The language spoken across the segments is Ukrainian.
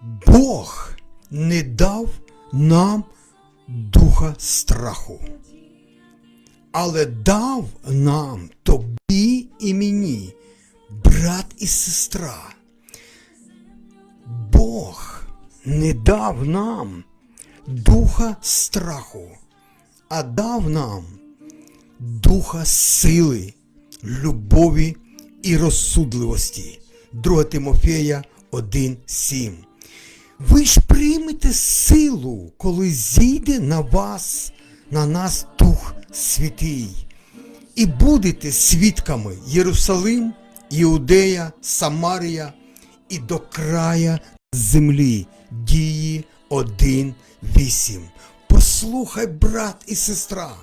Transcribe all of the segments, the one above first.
Бог не дав нам духа страху, але дав нам тобі і мені, брат і сестра. Бог не дав нам духа страху, а дав нам духа сили, любові і розсудливості. 2 Тимофея 1,7. Ви ж приймете силу, коли зійде на вас, на нас Дух Святий, і будете свідками Єрусалим, Іудея, Самарія і до края землі. Дії 1.8. Послухай, брат і сестра,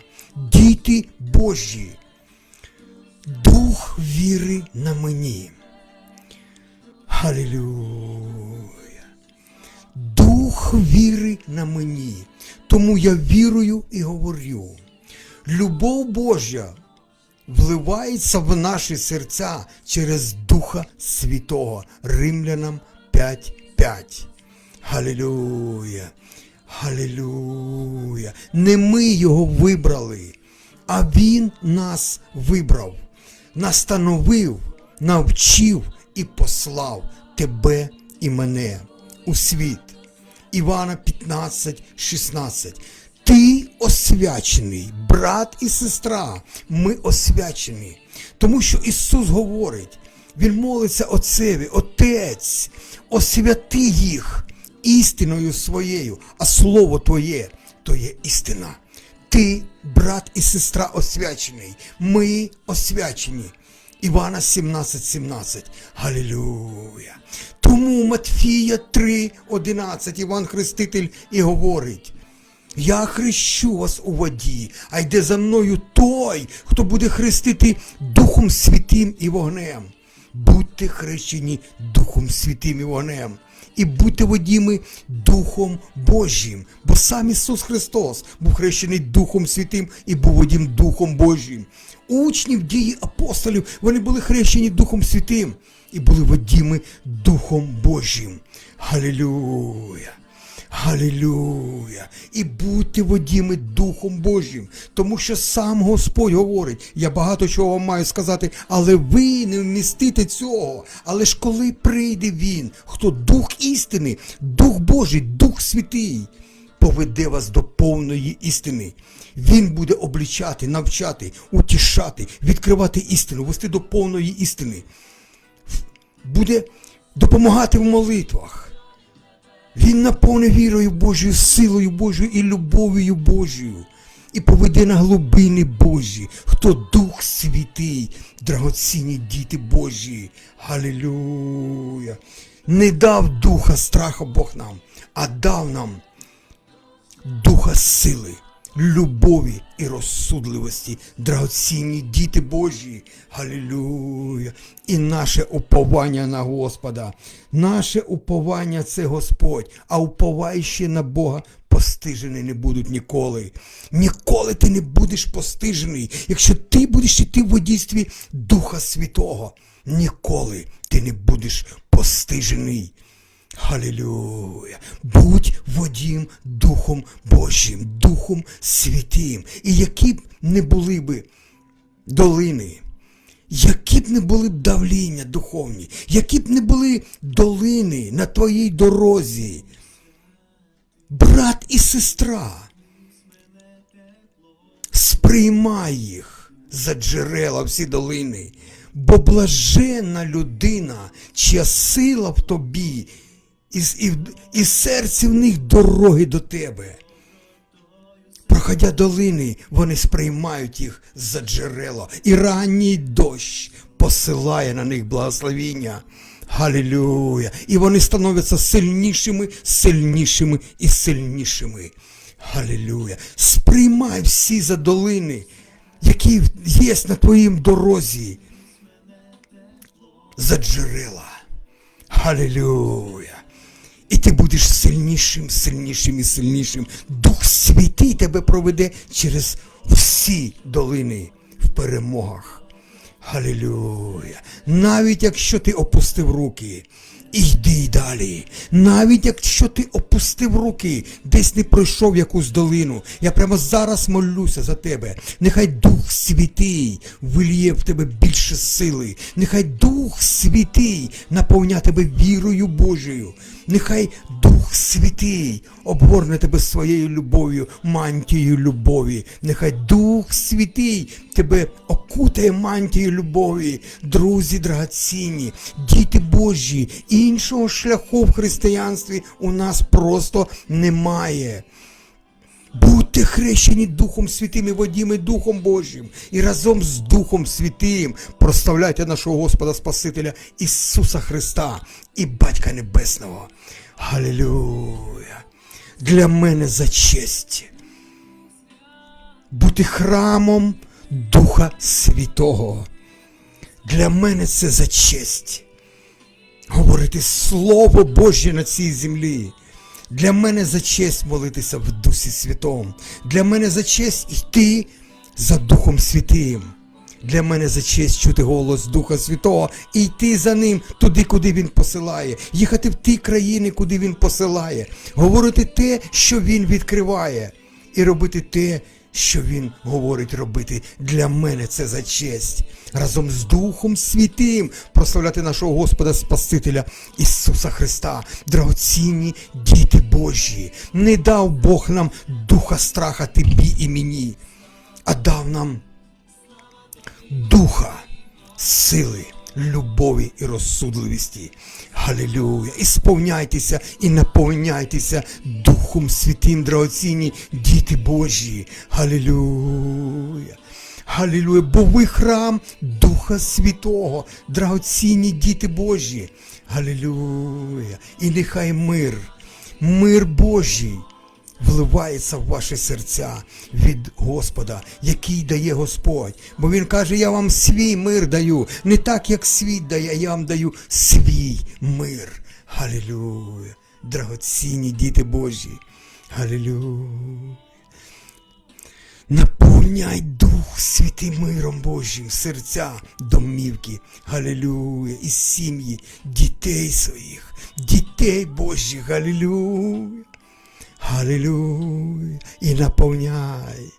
діти Божі, дух віри на мені. Халілюя. Дух віри на мені. Тому я вірую і говорю. Любов Божа вливається в наші серця через Духа Святого. Римлянам 5.5. Халілюя. Халілюя. Не ми його вибрали, а Він нас вибрав, настановив, навчив і послав тебе і мене у світ. Івана 15, 16. Ти освячений, брат і сестра, ми освячені. Тому що Ісус говорить, Він молиться Отцеві, Отець, освяти їх істиною своєю, а Слово Твоє то є істина. Ти, брат і сестра, освячений, ми освячені. Івана 17,17. 17. Галілюя. Тому Матфія 3,11 Іван Хреститель і говорить. Я хрещу вас у воді, а йде за мною той, хто буде хрестити Духом Святим і вогнем. Будьте хрещені Духом Святим і вогнем. І будьте водіми Духом Божим, бо сам Ісус Христос був хрещений Духом Святим і був водім Духом Божим. Учні в дії апостолів вони були хрещені Духом Святим і були водіми Духом Божим. Галілюя! Галілюя! І будьте водіми Духом Божим, тому що сам Господь говорить, я багато чого вам маю сказати, але ви не вмістите цього. Але ж коли прийде Він, хто Дух істини, Дух Божий, Дух Святий, поведе вас до повної істини. Він буде облічати, навчати, утішати, відкривати істину, вести до повної істини. Буде допомагати в молитвах. Він наповне вірою Божою, силою Божою і любов'ю Божою. І поведе на глибини Божі, хто Дух Святий, драгоцінні діти Божі. Галілюя. Не дав духа страха Бог нам, а дав нам духа сили, любові і розсудливості, драгоцінні діти Божі. Галілюя! І наше уповання на Господа. Наше уповання це Господь, а уповаючи на Бога постижені не будуть ніколи. Ніколи ти не будеш постижений, якщо ти будеш йти в водійстві Духа Святого. Ніколи ти не будеш постижений. Халілюя! Будь водім Духом Божим, Духом Святим. І які б не були би долини, які б не були б давління духовні, які б не були долини на твоїй дорозі, брат і сестра, сприймай їх за джерела всі долини, бо блаженна людина, чия сила в тобі, і, і, і серце в них дороги до тебе. Проходя долини, вони сприймають їх за джерело, і ранній дощ посилає на них благословіння. Галілюя! І вони становляться сильнішими, сильнішими і сильнішими. Галілюя! Сприймай всі за долини, які є на твоїм дорозі. За джерела. Галілюя! І ти будеш сильнішим, сильнішим і сильнішим. Дух Святий тебе проведе через всі долини в перемогах. Галілюя! Навіть якщо ти опустив руки, І йди далі. Навіть якщо ти опустив руки, десь не пройшов якусь долину. Я прямо зараз молюся за тебе. Нехай Дух Святий вильє в тебе більше сили. Нехай Дух Святий наповня тебе вірою Божою. Нехай Дух Святий обгорне тебе своєю любов'ю, мантією любові. Нехай Дух Святий тебе окутає мантією любові. Друзі драгоцінні, діти Божі, іншого шляху в християнстві у нас просто немає. Будьте хрещені Духом Святим і водіми Духом Божим, і разом з Духом Святим прославляйте нашого Господа Спасителя Ісуса Христа і Батька Небесного. Халилюя! Для мене за честь бути храмом Духа Святого. Для мене це за честь говорити Слово Боже на цій землі. Для мене за честь молитися в Дусі Святому. Для мене за честь йти за Духом Святим. Для мене за честь чути голос Духа Святого і йти за ним туди, куди він посилає, їхати в ті країни, куди він посилає, говорити те, що він відкриває, і робити те, що він говорить робити. Для мене це за честь. Разом з Духом Святим прославляти нашого Господа Спасителя Ісуса Христа, драгоцінні діти Божі. Не дав Бог нам духа страха тобі і мені, а дав нам духа, сили, любові і розсудливості. Галилюя! І сповняйтеся і наповняйтеся Духом Святим, драгоцінні діти Божі. Галилюя! Галилуя, бо ви храм Духа Святого, драгоцінні діти Божі. Галилуя! І нехай мир, мир Божий вливається в ваші серця від Господа, який дає Господь. Бо Він каже, я вам свій мир даю, не так, як світ дає, я вам даю свій мир. Галилуя! Драгоцінні діти Божі. Галилуя! Наповняй Дух Святим миром Божим, серця, домівки, Галилюя, і сім'ї, дітей своїх, дітей Божих, Галилюя, Галилюя, і наповняй.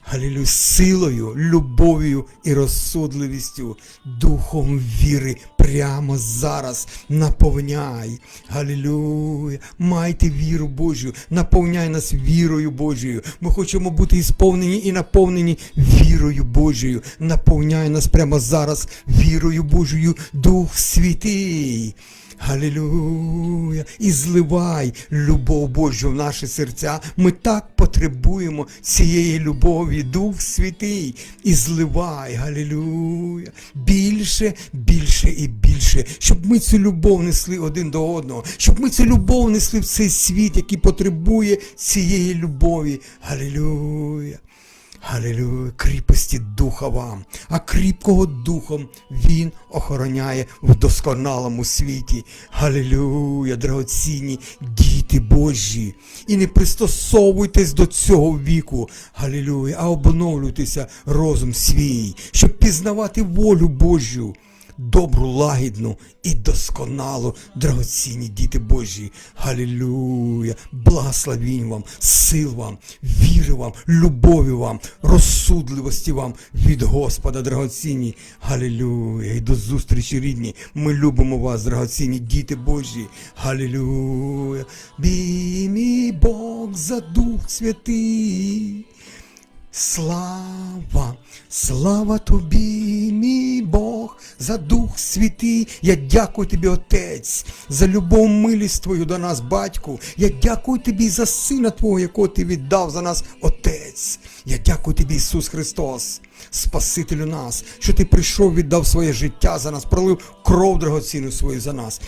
Галилюя, силою, любов'ю і розсудливістю, духом віри прямо зараз наповняй. Галилюя, майте віру Божу, наповняй нас вірою Божою. Ми хочемо бути ісповнені і наповнені вірою Божою. Наповняй нас прямо зараз вірою Божою, Дух Святий. Галилуя! І зливай любов Божу в наші серця. Ми так потребуємо цієї любові, Дух Святий. І зливай, Галилуя! Більше, більше і більше, щоб ми цю любов несли один до одного, щоб ми цю любов несли в цей світ, який потребує цієї любові. Галилуя! Галилюя, кріпості духа вам, а кріпкого духом він охороняє в досконалому світі. Галілюя, драгоцінні діти Божі. І не пристосовуйтесь до цього віку, Галілюя, а обновлюйтеся розум свій, щоб пізнавати волю Божу. Добру, лагідну і досконалу, драгоцінні діти Божі. Галилюя! Благословінь вам, сил вам, віри вам, любові вам, розсудливості вам від Господа, драгоцінні. Галилюя! І до зустрічі, рідні. Ми любимо вас, драгоцінні діти Божі. Галилюя! Бій мій Бог за Дух Святий. Слава, слава тобі, мій Бог, за Дух Святий. Я дякую тобі, Отець, за любов милість Твою до нас, Батьку. Я дякую тобі за Сина Твого, якого Ти віддав за нас, Отець. Я дякую тобі, Ісус Христос, Спасителю нас, що Ти прийшов, віддав своє життя за нас, пролив кров драгоцінну свою за нас.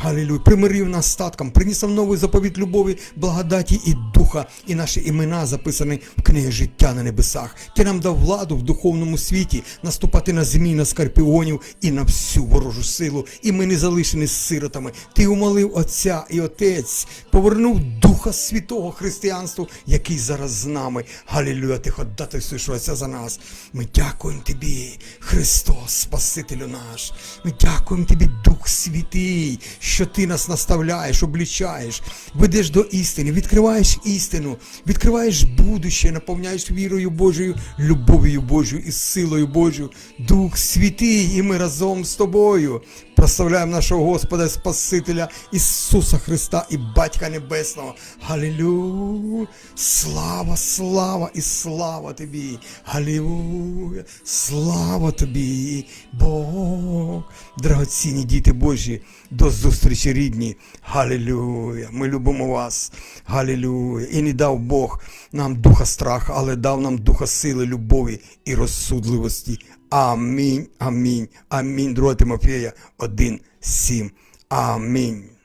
Галилуя, примирив нас статком, приніс нам новий заповіт любові, благодаті і духа, і наші імена записані в книгі життя на небесах. Ти нам дав владу в духовному світі наступати на змій, на скорпіонів і на всю ворожу силу. І ми не залишені сиротами. Ти умолив Отця і Отець, повернув Духа Святого Християнству, який зараз з нами. Галилуя, ти ходатайствуєш за нас. Ми дякуємо тобі, Христос, Спасителю наш. Ми дякуємо тобі, Дух Святий, що ти нас наставляєш, облічаєш, ведеш до істини, відкриваєш істину, відкриваєш будуще, наповняєш вірою Божою, любов'ю Божою і силою Божою. Дух Святий, і ми разом з тобою прославляємо нашого Господа і Спасителя Ісуса Христа і Батька Небесного. Галілюя! Слава, слава і слава тобі! Галілюя! Слава тобі, Бог! Драгоцінні діти Божі, до зустрічі рідні. Галілюя! Ми любимо вас. Галілюя! І не дав Бог нам духа страха, але дав нам духа сили, любові і розсудливості. Амінь, амінь, амінь. 2 Тимофія 1, 7. Амінь.